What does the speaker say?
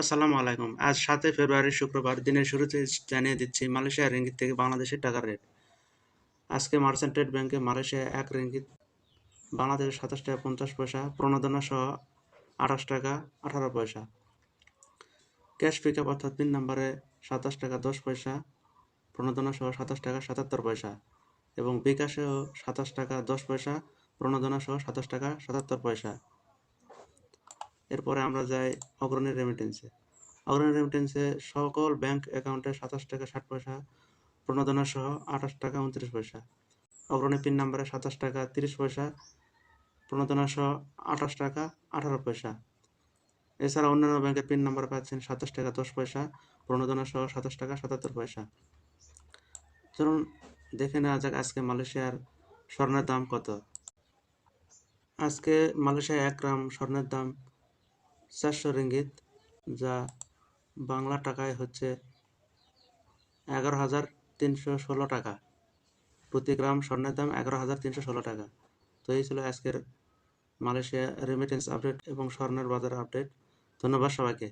আসসালামু আলাইকুম। আজ সাতই ফেব্রুয়ারি, শুক্রবার, দিনের শুরুতে জানিয়ে দিচ্ছি মালয়েশিয়া রিঙ্গিত থেকে বাংলাদেশের টাকার রেট। আজকে মার্চেন্ট ট্রেড ব্যাংকে মালয়েশিয়া এক রিঙ্গিত, বাংলাদেশের সাতাশ টাকা পঞ্চাশ পয়সা, প্রণোদনা সহ আঠাশ টাকা আঠারো পয়সা। ক্যাশ পিক আপ অর্থাৎ পিন নাম্বারে সাতাশ টাকা দশ পয়সা, প্রণোদনা সহ সাতাশ টাকা সাতাত্তর পয়সা এবং বিকাশেও সাতাশ টাকা দশ পয়সা, প্রণোদনা সহ সাতাশ টাকা সাতাত্তর পয়সা। এরপরে আমরা যাই অগ্রণী রেমিটেন্সে অগ্রণী রেমিটেন্সে সকল ব্যাংক অ্যাকাউন্টে সাতাশ টাকা ষাট পয়সা, প্রণোদনা সহ আঠাশ টাকা উনত্রিশ পয়সা। অগ্রণী পিন নাম্বারে সাতাশ টাকা তিরিশ পয়সা, প্রণোদনা সহ আঠাশ টাকা আঠারো পয়সা। এছাড়া অন্যান্য ব্যাংকের পিন নাম্বার পাচ্ছেন সাতাশ টাকা দশ পয়সা, প্রণোদনা সহ সাতাশ টাকা সাতাত্তর পয়সা। চলুন দেখে নেওয়া যাক আজকে মালয়েশিয়ার স্বর্ণের দাম কত। আজকে মালয়েশিয়ায় এক গ্রাম স্বর্ণের দাম চারশো রিঙ্গিত, যা বাংলা টাকায় হচ্ছে এগারো হাজার তিনশো ষোলো টাকা। প্রতি গ্রাম স্বর্ণের দাম এগারো হাজার তিনশো ষোলো টাকা। তো এই ছিল আজকের মালয়েশিয়া রেমিটেন্স আপডেট এবং স্বর্ণের বাজার আপডেট ধন্যবাদ সবাইকে।